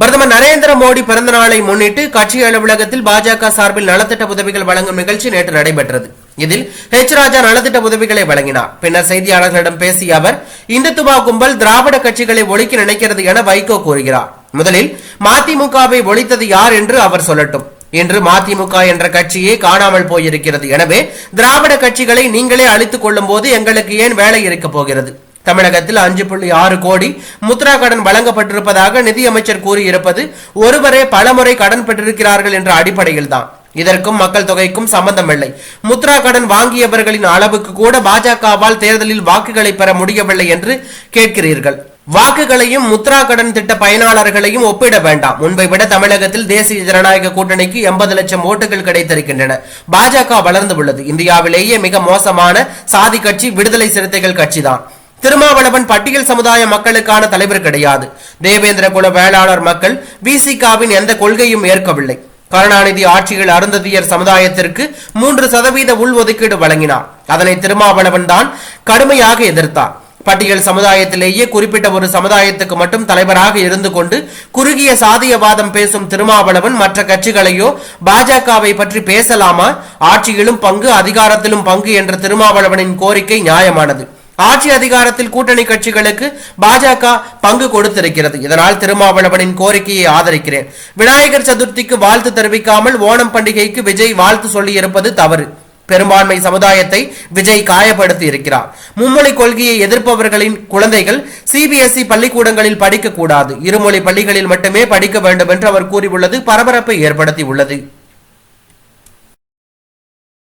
பிரதமர் நரேந்திர மோடி பிறந்த நாளை முன்னிட்டு கட்சி அலுவலகத்தில் பாஜக சார்பில் நலத்திட்ட உதவிகள் வழங்கும் நிகழ்ச்சி நேற்று நடைபெற்றது. இதில் ஹெச் ராஜா நலத்திட்ட உதவிகளை வழங்கினார். பின்னர் செய்தியாளர்களிடம் பேசிய அவர் இந்துத்துவா கும்பல் திராவிட கட்சிகளை ஒழிக்க நினைக்கிறது என வைகோ கூறுகிறார். முதலில் மதிமுகவை ஒழித்தது யார் என்று அவர் சொல்லட்டும். இன்று மதிமுக என்ற கட்சியே காணாமல் போயிருக்கிறது. எனவே திராவிட கட்சிகளை நீங்களே அழித்துக் கொள்ளும் போது எங்களுக்கு ஏன் வேலை இருக்கப் போகிறது? தமிழகத்தில் அஞ்சு புள்ளி ஆறு கோடி முத்ரா கடன் வழங்கப்பட்டிருப்பதாக நிதியமைச்சர் கூறியிருப்பது ஒருவரே பலமுறை கடன் பெற்றிருக்கிறார்கள் என்ற அடிப்படையில் தான் இதற்கும் மக்கள் தொகைக்கும் சம்பந்தமில்லை. முத்ரா கடன் வாங்கியவர்களின் அளவுக்கு கூட பாஜகவால் தேர்தலில் வாக்குகளை பெற முடியவில்லை என்று கேட்கிறீர்கள். வாக்குகளையும் முத்ரா கடன் திட்ட பயனாளர்களையும் ஒப்பிட வேண்டாம். முன்பை விட தமிழகத்தில் தேசிய ஜனநாயக கூட்டணிக்கு எண்பது லட்சம் ஓட்டுகள் கிடைத்திருக்கின்றன. பாஜக வளர்ந்து உள்ளது. இந்தியாவிலேயே மிக மோசமான சாதி கட்சி விடுதலை சிறுத்தைகள் கட்சிதான். திருமாவளவன் பட்டியல் சமுதாய மக்களுக்கான தலைவர் கிடையாது. தேவேந்திர குல வேளாளர் மக்கள் விசிகாவின் எந்த கொள்கையும் ஏற்கவில்லை. கருணாநிதி ஆட்சியில் அருந்ததியர் சமுதாயத்திற்கு மூன்று சதவீத உள்ஒதுக்கீடு வழங்கினார். அதனை திருமாவளவன் தான் கடுமையாக எதிர்த்தார். பட்டியல் சமுதாயத்திலேயே குறிப்பிட்ட ஒரு சமுதாயத்துக்கு மட்டும் தலைவராக இருந்து கொண்டு குறுகிய சாதியவாதம் பேசும் திருமாவளவன் மற்ற கட்சிகளையோ பாஜகவை பற்றி பேசலாமா? ஆட்சியிலும் பங்கு அதிகாரத்திலும் பங்கு என்ற திருமாவளவனின் கோரிக்கை நியாயமானது. ஆட்சி அதிகாரத்தில் கூட்டணி கட்சிகளுக்கு பாஜக பங்கு கொடுத்திருக்கிறது. இதனால் திருமாவளவனின் கோரிக்கையை ஆதரிக்கிறேன். விநாயகர் சதுர்த்திக்கு வாழ்த்து தெரிவிக்காமல் ஓணம் பண்டிகைக்கு விஜய் வாழ்த்து சொல்லியிருப்பது தவறு. பெரும்பான்மை சமுதாயத்தை விஜய் காயப்படுத்தி இருக்கிறார். மும்மொழி கொள்கையை எதிர்ப்பவர்களின் குழந்தைகள் சிபிஎஸ்இ பள்ளிக்கூடங்களில் படிக்க கூடாது இருமொழி பள்ளிகளில் மட்டுமே படிக்க வேண்டும் என்று அவர் கூறியுள்ளது. பரபரப்பை ஏற்படுத்தி உள்ளது